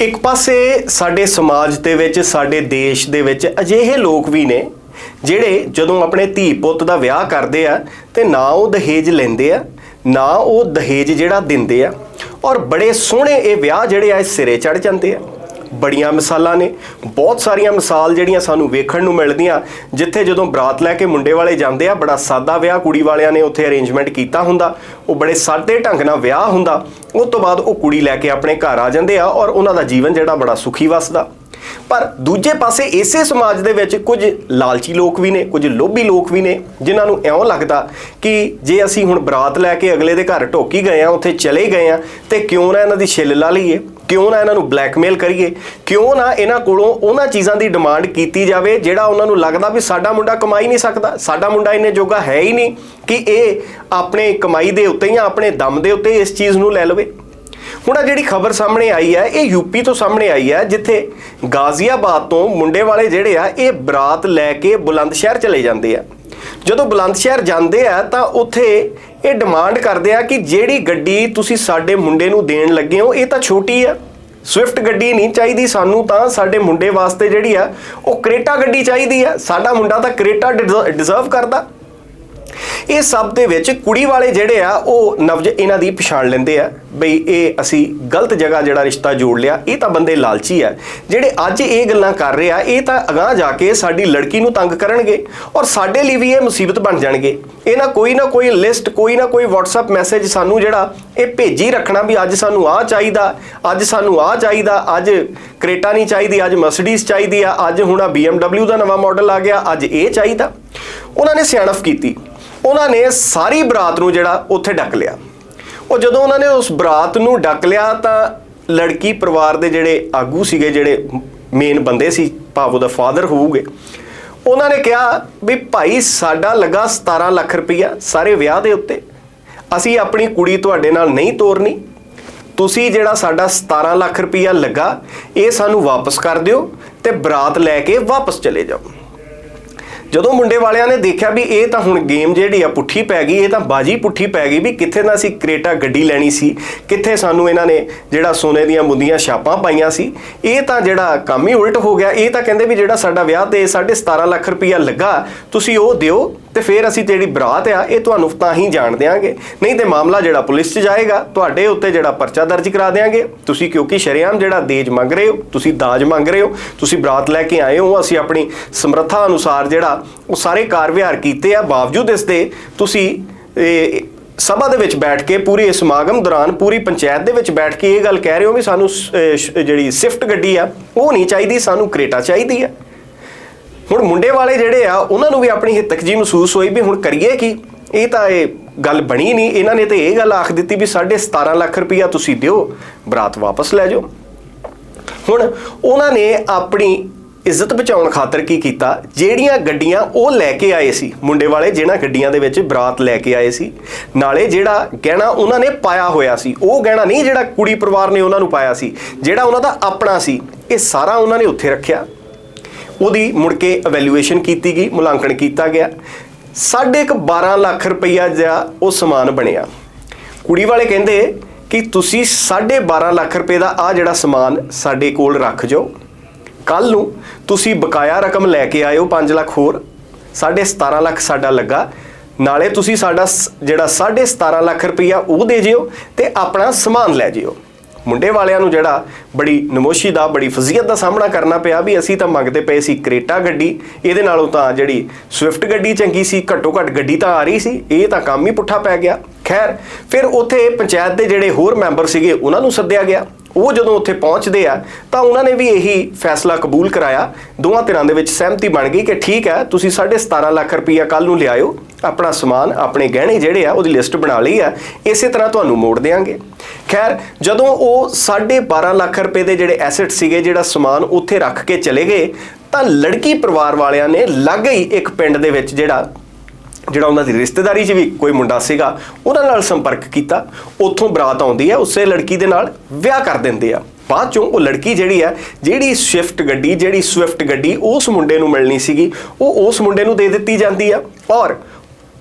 ਇੱਕ ਪਾਸੇ ਸਾਡੇ ਸਮਾਜ ਦੇ ਵਿੱਚ, ਸਾਡੇ ਦੇਸ਼ ਦੇ ਵਿੱਚ ਅਜਿਹੇ ਲੋਕ ਵੀ ਨੇ, ਜਿਹੜੇ ਜਦੋਂ ਆਪਣੇ ਧੀ ਪੁੱਤ ਦਾ ਵਿਆਹ ਕਰਦੇ ਆ ਤੇ ਨਾ ਉਹ ਦਹੇਜ ਲੈਂਦੇ ਆ, ਨਾ ਉਹ ਦਹੇਜ ਜਿਹੜਾ ਦਿੰਦੇ ਆ, ਔਰ ਬੜੇ ਸੋਹਣੇ ਇਹ ਵਿਆਹ ਜਿਹੜੇ ਆ ਸਿਰੇ ਚੜ ਜਾਂਦੇ ਆ। ਬੜੀਆਂ ਮਿਸਾਲਾਂ ਨੇ। ਬਹੁਤ ਸਾਰੀਆਂ ਮਿਸਾਲ ਜਿਹੜੀਆਂ ਸਾਨੂੰ ਵੇਖਣ ਨੂੰ ਮਿਲਦੀਆਂ। ਜਿੱਥੇ ਜਦੋਂ ਬਰਾਤ ਲੈ ਕੇ ਮੁੰਡੇ ਵਾਲੇ ਜਾਂਦੇ ਆ, ਬੜਾ ਸਾਦਾ ਵਿਆਹ ਕੁੜੀ ਵਾਲਿਆਂ ਨੇ ਉੱਥੇ ਅਰੇਂਜਮੈਂਟ ਕੀਤਾ ਹੁੰਦਾ। ਉਹ ਬੜੇ ਸਾਦੇ ਢੰਗ ਨਾਲ ਵਿਆਹ ਹੁੰਦਾ। ਉਸ ਤੋਂ ਬਾਅਦ ਉਹ ਕੁੜੀ ਲੈ ਕੇ ਆਪਣੇ ਘਰ ਆ ਜਾਂਦੇ ਆ ਔਰ ਉਹਨਾਂ ਦਾ ਜੀਵਨ ਜਿਹੜਾ ਬੜਾ ਸੁਖੀ ਵਸਦਾ। ਪਰ ਦੂਜੇ ਪਾਸੇ ਇਸੇ ਸਮਾਜ ਦੇ ਵਿੱਚ ਕੁਝ ਲਾਲਚੀ ਲੋਕ ਵੀ ਨੇ, ਕੁਝ ਲੋਭੀ ਲੋਕ ਵੀ ਨੇ, ਜਿਨ੍ਹਾਂ ਨੂੰ ਇਉਂ ਲੱਗਦਾ ਕਿ ਜੇ ਅਸੀਂ ਹੁਣ ਬਰਾਤ ਲੈ ਕੇ ਅਗਲੇ ਦੇ ਘਰ ਢੋਕੀ ਗਏ ਆ, ਉੱਥੇ ਚਲੇ ਗਏ ਆ, ਤੇ ਕਿਉਂ ਨਾ ਇਹਨਾਂ ਦੀ ਛਿੱਲ ਲਾ ਲਈਏ। ਕਿਉਂ ਨਾ ਇਹਨਾਂ ਨੂੰ ਬਲੈਕਮੇਲ ਕਰੀਏ? ਕਿਉਂ ਨਾ ਇਹਨਾਂ ਕੋਲੋਂ ਉਹਨਾਂ ਚੀਜ਼ਾਂ ਦੀ ਡਿਮਾਂਡ ਕੀਤੀ ਜਾਵੇ ਜਿਹੜਾ ਉਹਨਾਂ ਨੂੰ ਲੱਗਦਾ ਵੀ ਸਾਡਾ ਮੁੰਡਾ ਕਮਾਈ ਨਹੀਂ ਸਕਦਾ। ਸਾਡਾ ਮੁੰਡਾ ਇੰਨੇ ਜੋਗਾ ਹੈ ਹੀ ਨਹੀਂ ਕਿ ਇਹ ਆਪਣੇ ਕਮਾਈ ਦੇ ਉੱਤੇ ਜਾਂ ਆਪਣੇ ਦਮ ਦੇ ਉੱਤੇ ਇਸ ਚੀਜ਼ ਨੂੰ ਲੈ ਲਵੇ। ਹੁਣ ਆ ਜਿਹੜੀ ਖਬਰ ਸਾਹਮਣੇ ਆਈ ਹੈ, ਇਹ ਯੂਪੀ ਤੋਂ ਸਾਹਮਣੇ ਆਈ ਹੈ, ਜਿੱਥੇ ਗਾਜ਼ੀਆਬਾਦ ਤੋਂ ਮੁੰਡੇ ਵਾਲੇ ਜਿਹੜੇ ਆ, ਇਹ ਬਰਾਤ ਲੈ ਕੇ ਬੁਲੰਦ ਸ਼ਹਿਰ ਚਲੇ ਜਾਂਦੇ ਆ। ਜਦੋਂ ਬੁਲੰਦ ਸ਼ਹਿਰ ਜਾਂਦੇ ਆ ਤਾਂ ਉੱਥੇ ਇਹ ਡਿਮਾਂਡ ਕਰਦੇ ਆ ਕਿ ਜਿਹੜੀ ਗੱਡੀ ਤੁਸੀਂ ਸਾਡੇ ਮੁੰਡੇ ਨੂੰ ਦੇਣ ਲੱਗੇ ਹੋ, ਇਹ ਤਾਂ ਛੋਟੀ ਆ। ਸਵਿਫਟ ਗੱਡੀ ਨਹੀਂ ਚਾਹੀਦੀ ਸਾਨੂੰ ਤਾਂ ਸਾਡੇ ਮੁੰਡੇ ਵਾਸਤੇ ਜਿਹੜੀ ਆ, ਉਹ ਕ੍ਰੇਟਾ ਗੱਡੀ ਚਾਹੀਦੀ ਆ। ਸਾਡਾ ਮੁੰਡਾ ਤਾਂ ਕ੍ਰੇਟਾ ਡਿਜ਼ਰਵ ਕਰਦਾ। ਇਹ ਸਭ ਦੇ ਵਿੱਚ ਕੁੜੀ ਵਾਲੇ ਜਿਹੜੇ ਆ, ਉਹ ਨਵਜ ਇਹਨਾਂ ਦੀ ਪਛਾਣ ਲੈਂਦੇ ਆ ਬਈ ਇਹ ਅਸੀਂ ਗਲਤ ਜਗ੍ਹਾ ਜਿਹੜਾ ਰਿਸ਼ਤਾ ਜੋੜ ਲਿਆ, ਇਹ ਤਾਂ ਬੰਦੇ ਲਾਲਚੀ ਆ। ਜਿਹੜੇ ਅੱਜ ਇਹ ਗੱਲਾਂ ਕਰ ਰਹੇ ਆ, ਇਹ ਤਾਂ ਅਗਾਹ ਜਾ ਕੇ ਸਾਡੀ ਲੜਕੀ ਨੂੰ ਤੰਗ ਕਰਨਗੇ ਔਰ ਸਾਡੇ ਲਈ ਵੀ ਇਹ ਮੁਸੀਬਤ ਬਣ ਜਾਣਗੇ। ਇਹ ਨਾ ਕੋਈ ਨਾ ਕੋਈ ਲਿਸਟ ਕੋਈ ਨਾ ਕੋਈ WhatsApp ਮੈਸੇਜ ਸਾਨੂੰ ਜਿਹੜਾ ਇਹ ਭੇਜੀ ਰੱਖਣਾ ਵੀ ਅੱਜ ਸਾਨੂੰ ਆਹ ਚਾਹੀਦਾ, ਅੱਜ ਸਾਨੂੰ ਆਹ ਚਾਹੀਦਾ, ਅੱਜ ਕ੍ਰੇਟਾ ਨਹੀਂ ਚਾਹੀਦੀ, ਅੱਜ ਮਰਸੀਡੀਜ਼ ਚਾਹੀਦੀ ਆ, ਅੱਜ ਹੁਣ ਆ BMW ਦਾ ਨਵਾਂ ਮਾਡਲ ਆ ਗਿਆ, ਅੱਜ ਇਹ ਚਾਹੀਦਾ। ਉਹਨਾਂ ਨੇ ਸਿਆਣਫ ਕੀਤੀ। ਉਹਨਾਂ ਨੇ ਸਾਰੀ ਬਰਾਤ ਨੂੰ ਜਿਹੜਾ ਉੱਥੇ ਡੱਕ ਲਿਆ। ਉਹ ਜਦੋਂ ਉਹਨਾਂ ਨੇ ਉਸ ਬਰਾਤ ਨੂੰ ਡੱਕ ਲਿਆ ਤਾਂ ਲੜਕੀ ਪਰਿਵਾਰ ਦੇ ਜਿਹੜੇ ਆਗੂ ਸੀਗੇ, ਜਿਹੜੇ ਮੇਨ ਬੰਦੇ ਸੀ, ਭਾਵੋ ਦਾ ਫਾਦਰ ਹੋਊਗੇ, ਉਹਨਾਂ ਨੇ ਕਿਹਾ ਵੀ ਭਾਈ ਸਾਡਾ ਲੱਗਾ 17 ਲੱਖ ਰੁਪਈਆ ਸਾਰੇ ਵਿਆਹ ਦੇ ਉੱਤੇ। ਅਸੀਂ ਆਪਣੀ ਕੁੜੀ ਤੁਹਾਡੇ ਨਾਲ ਨਹੀਂ ਤੋਰਨੀ। ਤੁਸੀਂ ਜਿਹੜਾ ਸਾਡਾ 17 ਲੱਖ ਰੁਪਈਆ ਲੱਗਾ, ਇਹ ਸਾਨੂੰ ਵਾਪਸ ਕਰ ਦਿਓ ਤੇ ਬਰਾਤ ਲੈ ਕੇ ਵਾਪਸ ਚਲੇ ਜਾਓ। ਜਦੋਂ ਮੁੰਡੇ ਵਾਲਿਆਂ ਨੇ ਦੇਖਿਆ ਵੀ ਇਹ ਤਾਂ ਹੁਣ ਗੇਮ ਜਿਹੜੀ ਆ ਪੁੱਠੀ ਪੈ ਗਈ, ਇਹ ਤਾਂ ਬਾਜੀ ਪੁੱਠੀ ਪੈ ਗਈ ਵੀ ਕਿੱਥੇ ਨਾ ਅਸੀਂ ਕ੍ਰੇਟਾ ਗੱਡੀ ਲੈਣੀ ਸੀ, ਕਿੱਥੇ ਸਾਨੂੰ ਇਹਨਾਂ ਨੇ ਜਿਹੜਾ ਸੋਨੇ ਦੀਆਂ ਮੁੰਦੀਆਂ ਛਾਪਾਂ ਪਾਈਆਂ ਸੀ, ਇਹ ਤਾਂ ਜਿਹੜਾ ਕੰਮ ਹੀ ਉਲਟ ਹੋ ਗਿਆ, ਇਹ ਤਾਂ ਕਹਿੰਦੇ ਵੀ ਜਿਹੜਾ ਸਾਡਾ ਵਿਆਹ ਤੇ 17.5 ਲੱਖ ਰੁਪਈਆ ਲੱਗਾ, ਤੁਸੀਂ ਉਹ ਦਿਓ ਤੇ ਫਿਰ ਅਸੀਂ ਜਿਹੜੀ ਬਰਾਤ ਆ, ਇਹ ਤੁਹਾਨੂੰ ਤਾਂ ਹੀ ਜਾਣ ਦੇਾਂਗੇ ਨਹੀਂ ਤੇ ਮਾਮਲਾ ਜਿਹੜਾ ਪੁਲਿਸ 'ਚ ਜਾਏਗਾ, ਤੁਹਾਡੇ ਉੱਤੇ ਜਿਹੜਾ ਪਰਚਾ ਦਰਜ ਕਰਾ ਦੇਾਂਗੇ ਤੁਸੀਂ ਕਿਉਂਕਿ ਸ਼ਰੇਆਮ ਜਿਹੜਾ ਦੇਜ ਮੰਗ ਰਹੇ ਹੋ, ਤੁਸੀਂ ਦਾਜ ਮੰਗ ਰਹੇ ਹੋ, ਤੁਸੀਂ ਬਰਾਤ ਲੈ ਕੇ ਆਏ ਹੋ, ਅਸੀਂ ਆਪਣੀ ਸਮਰੱਥਾ ਅਨੁਸਾਰ ਜਿਹੜਾ ਉਹ ਸਾਰੇ ਕਾਰ ਵਿਹਾਰ ਕੀਤੇ ਆ, ਬਾਵਜੂਦ ਇਸ ਦੇ ਤੁਸੀਂ, ਇਹ ਸਭਾ ਦੇ ਵਿੱਚ ਬੈਠ ਕੇ ਪੂਰੀ ਸਮਾਗਮ ਦੌਰਾਨ ਪੂਰੀ ਪੰਚਾਇਤ ਦੇ ਵਿੱਚ ਬੈਠ ਕੇ ਇਹ ਗੱਲ ਕਹਿ ਰਹੇ ਹੋ ਵੀ ਸਾਨੂੰ ਸ- ਜਿਹੜੀ ਸਿਫਟ ਗੱਡੀ ਆ, ਉਹ ਨਹੀਂ ਚਾਹੀਦੀ, ਸਾਨੂੰ ਕ੍ਰੇਟਾ ਚਾਹੀਦੀ ਆ। ਹੁਣ ਮੁੰਡੇ ਵਾਲੇ ਜਿਹੜੇ ਆ, ਉਹਨਾਂ ਨੂੰ ਵੀ ਆਪਣੀ ਹਿੱਤਕ ਜੀ ਮਹਿਸੂਸ ਹੋਈ ਵੀ ਹੁਣ ਕਰੀਏ ਕੀ? ਇਹ ਤਾਂ ਇਹ ਗੱਲ ਬਣੀ ਨਹੀਂ। ਇਹਨਾਂ ਨੇ ਤੇ ਇਹ ਗੱਲ ਆਖ ਦਿੱਤੀ ਵੀ 17.5 ਲੱਖ ਰੁਪਈਆ ਤੁਸੀਂ ਦਿਓ, ਬਰਾਤ ਵਾਪਸ ਲੈ ਜਾਓ। ਹੁਣ ਉਹਨਾਂ ਨੇ ਆਪਣੀ ਇੱਜ਼ਤ ਬਚਾਉਣ ਖਾਤਰ ਕੀ ਕੀਤਾ? ਜਿਹੜੀਆਂ ਗੱਡੀਆਂ ਉਹ ਲੈ ਕੇ ਆਏ ਸੀ। ਮੁੰਡੇ ਵਾਲੇ ਜਿਹਨਾਂ ਗੱਡੀਆਂ ਦੇ ਵਿੱਚ ਬਰਾਤ ਲੈ ਕੇ ਆਏ ਸੀ। ਨਾਲੇ ਜਿਹੜਾ ਗਹਿਣਾ ਉਹਨਾਂ ਨੇ ਪਾਇਆ ਹੋਇਆ ਸੀ, ਉਹ ਗਹਿਣਾ ਨਹੀਂ ਜਿਹੜਾ ਕੁੜੀ ਪਰਿਵਾਰ ਨੇ ਉਹਨਾਂ ਨੂੰ ਪਾਇਆ ਸੀ, ਜਿਹੜਾ ਉਹਨਾਂ ਦਾ ਆਪਣਾ ਸੀ, ਇਹ ਸਾਰਾ ਉਹਨਾਂ ਨੇ ਉੱਥੇ ਰੱਖਿਆ। ਉਹਦੀ ਮੁੜ ਕੇ ਇਵੈਲੂਏਸ਼ਨ ਕੀਤੀ ਗਈ, ਮੁਲਾਂਕਣ ਕੀਤਾ ਗਿਆ। ਸਾਢੇ ਕੁ 12 ਲੱਖ ਰੁਪਈਆ ਦਾ ਉਹ ਸਮਾਨ ਬਣਿਆ। ਕੁੜੀ ਵਾਲੇ ਕਹਿੰਦੇ ਕਿ ਤੁਸੀਂ 12.5 ਲੱਖ ਰੁਪਏ ਦਾ ਆ ਜਿਹੜਾ ਸਮਾਨ ਸਾਡੇ ਕੋਲ ਰੱਖ ਜਾਓ। ਕੱਲ ਨੂੰ ਤੁਸੀਂ ਬਕਾਇਆ ਰਕਮ ਲੈ ਕੇ ਆਇਓ 5 ਲੱਖ ਹੋਰ। 17.5 ਲੱਖ ਸਾਡਾ ਲੱਗਾ। ਨਾਲੇ ਤੁਸੀਂ ਸਾਡਾ ਸ- ਜਿਹੜਾ 17.5 ਲੱਖ ਰੁਪਈਆ ਉਹ ਦੇ ਜਿਓ ਤੇ ਆਪਣਾ ਸਮਾਨ ਲੈ ਜਿਓ। ਮੁੰਡੇ ਵਾਲਿਆਂ ਨੂੰ ਜਿਹੜਾ ਬੜੀ ਨਮੋਸ਼ੀ ਦਾ, ਬੜੀ ਫਜ਼ੀਅਤ ਦਾ ਸਾਹਮਣਾ ਕਰਨਾ ਪਿਆ ਵੀ ਅਸੀਂ ਤਾਂ ਮੰਗਦੇ ਪਏ ਸੀ ਕ੍ਰੇਟਾ ਗੱਡੀ। ਇਹਦੇ ਨਾਲੋਂ ਤਾਂ ਜਿਹੜੀ ਸਵਿਫਟ ਗੱਡੀ ਚੰਗੀ ਸੀ, ਘੱਟੋ ਘੱਟ ਗੱਡੀ ਤਾਂ ਆ ਰਹੀ ਸੀ, ਇਹ ਤਾਂ ਕੰਮ ਹੀ ਪੁੱਠਾ ਪੈ ਗਿਆ। ਖੈਰ, ਫਿਰ ਉੱਥੇ ਪੰਚਾਇਤ ਦੇ ਜਿਹੜੇ ਹੋਰ ਮੈਂਬਰ ਸੀਗੇ, ਉਹਨਾਂ ਨੂੰ ਸੱਦਿਆ ਗਿਆ। ਉਹ ਜਦੋਂ ਉੱਥੇ ਪਹੁੰਚਦੇ ਆ, ਤਾਂ ਉਹਨਾਂ ਨੇ ਵੀ ਇਹੀ ਫੈਸਲਾ ਕਬੂਲ ਕਰਾਇਆ। ਦੋਵਾਂ ਧਿਰਾਂ ਦੇ ਵਿੱਚ ਸਹਿਮਤੀ ਬਣ ਗਈ ਕਿ ਠੀਕ ਹੈ, ਤੁਸੀਂ 17.5 ਲੱਖ ਰੁਪਈਆ ਕੱਲ ਨੂੰ ਲਿਆਇਓ। ਆਪਣਾ ਸਮਾਨ, ਆਪਣੇ ਗਹਿਣੇ ਜਿਹੜੇ ਆ, ਉਹਦੀ ਲਿਸਟ ਬਣਾ ਲਈ ਆ। ਇਸੇ ਤਰ੍ਹਾਂ ਤੁਹਾਨੂੰ ਮੋੜ ਦੇਾਂਗੇ ਖੈਰ, ਜਦੋਂ ਉਹ 12.5 ਲੱਖ ਰੁਪਏ ਦੇ ਜਿਹੜੇ ਐਸੈਟ ਸੀਗੇ, ਜਿਹੜਾ ਸਮਾਨ ਉੱਥੇ ਰੱਖ ਕੇ ਚਲੇ ਗਏ, ਤਾਂ ਲੜਕੀ ਪਰਿਵਾਰ ਵਾਲਿਆਂ ਨੇ ਲੱਗ ਹੀ ਇੱਕ ਪਿੰਡ ਦੇ ਵਿੱਚ ਜਿਹੜਾ ਜਿਹੜਾ ਉਹਨਾਂ ਦੀ ਰਿਸ਼ਤੇਦਾਰੀ 'ਚ ਵੀ ਕੋਈ ਮੁੰਡਾ ਸੀਗਾ, ਉਹਨਾਂ ਨਾਲ ਸੰਪਰਕ ਕੀਤਾ। ਉੱਥੋਂ ਬਰਾਤ ਆਉਂਦੀ ਹੈ ਉਸੇ ਲੜਕੀ ਦੇ ਨਾਲ ਵਿਆਹ ਕਰ ਦਿੰਦੇ ਆ। ਬਾਅਦ ਚੋਂ ਉਹ ਲੜਕੀ ਜਿਹੜੀ ਹੈ ਜਿਹੜੀ ਸਵਿਫਟ ਗੱਡੀ, ਜਿਹੜੀ ਸਵਿਫਟ ਗੱਡੀ ਉਸ ਮੁੰਡੇ ਨੂੰ ਮਿਲਣੀ ਸੀਗੀ, ਉਹ ਉਸ ਮੁੰਡੇ ਨੂੰ ਦੇ ਦਿੱਤੀ ਜਾਂਦੀ ਆ। ਔਰ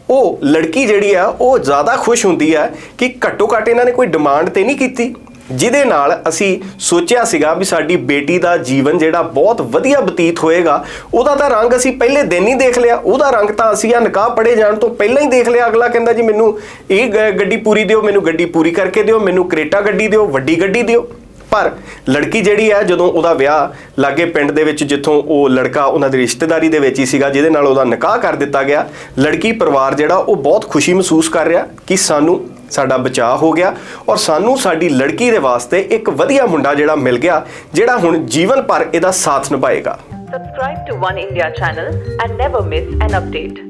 ਉਹ ਲੜਕੀ ਜਿਹੜੀ ਆ, ਉਹ ਜ਼ਿਆਦਾ ਖੁਸ਼ ਹੁੰਦੀ ਆ ਕਿ ਘੱਟੋ ਘੱਟ ਇਹਨਾਂ ਨੇ ਕੋਈ ਡਿਮਾਂਡ ਤੇ ਨਹੀਂ ਕੀਤੀ। ਜਿਹਦੇ ਨਾਲ ਅਸੀਂ ਸੋਚਿਆ ਸੀਗਾ ਵੀ ਸਾਡੀ ਬੇਟੀ ਦਾ ਜੀਵਨ ਜਿਹੜਾ ਬਹੁਤ ਵਧੀਆ ਬਤੀਤ ਹੋਏਗਾ, ਉਹਦਾ ਤਾਂ ਰੰਗ ਅਸੀਂ ਪਹਿਲੇ ਦਿਨ ਹੀ ਦੇਖ ਲਿਆ, ਉਹਦਾ ਰੰਗ ਤਾਂ ਅਸੀਂ ਆ ਨਿਕਾਹ ਪੜੇ ਜਾਣ ਤੋਂ ਪਹਿਲਾਂ ਹੀ ਦੇਖ ਲਿਆ। ਅਗਲਾ ਕਹਿੰਦਾ ਜੀ ਮੈਨੂੰ ਇਹ ਗੱਡੀ ਪੂਰੀ ਦਿਓ, ਮੈਨੂੰ ਗੱਡੀ ਪੂਰੀ ਕਰਕੇ ਦਿਓ, ਮੈਨੂੰ ਕਰੇਟਾ ਗੱਡੀ ਦਿਓ, ਵੱਡੀ ਗੱਡੀ ਦਿਓ। ਪਰ ਲੜਕੀ ਜਿਹੜੀ ਹੈ, ਜਦੋਂ ਉਹਦਾ ਵਿਆਹ ਲਾਗੇ ਪਿੰਡ ਦੇ ਵਿੱਚ ਜਿੱਥੋਂ ਉਹ ਲੜਕਾ ਉਹਨਾਂ ਦੀ ਰਿਸ਼ਤੇਦਾਰੀ ਦੇ ਵਿੱਚ ਹੀ ਸੀਗਾ, ਜਿਹਦੇ ਨਾਲ ਉਹਦਾ ਨਿਕਾਹ ਕਰ ਦਿੱਤਾ ਗਿਆ, ਲੜਕੀ ਪਰਿਵਾਰ ਜਿਹੜਾ ਉਹ ਬਹੁਤ ਖੁਸ਼ੀ ਮਹਿਸੂਸ ਕਰ ਰਿਹਾ ਕਿ ਸਾਨੂੰ ਸਾਡਾ ਬਚਾਅ ਹੋ ਗਿਆ ਔਰ ਸਾਨੂੰ ਸਾਡੀ ਲੜਕੀ ਦੇ ਵਾਸਤੇ ਇੱਕ ਵਧੀਆ ਮੁੰਡਾ ਜਿਹੜਾ ਮਿਲ ਗਿਆ, ਜਿਹੜਾ ਹੁਣ ਜੀਵਨ ਭਰ ਇਹਦਾ ਸਾਥ ਨਿਭਾਏਗਾ Subscribe to One India channel and never miss an update.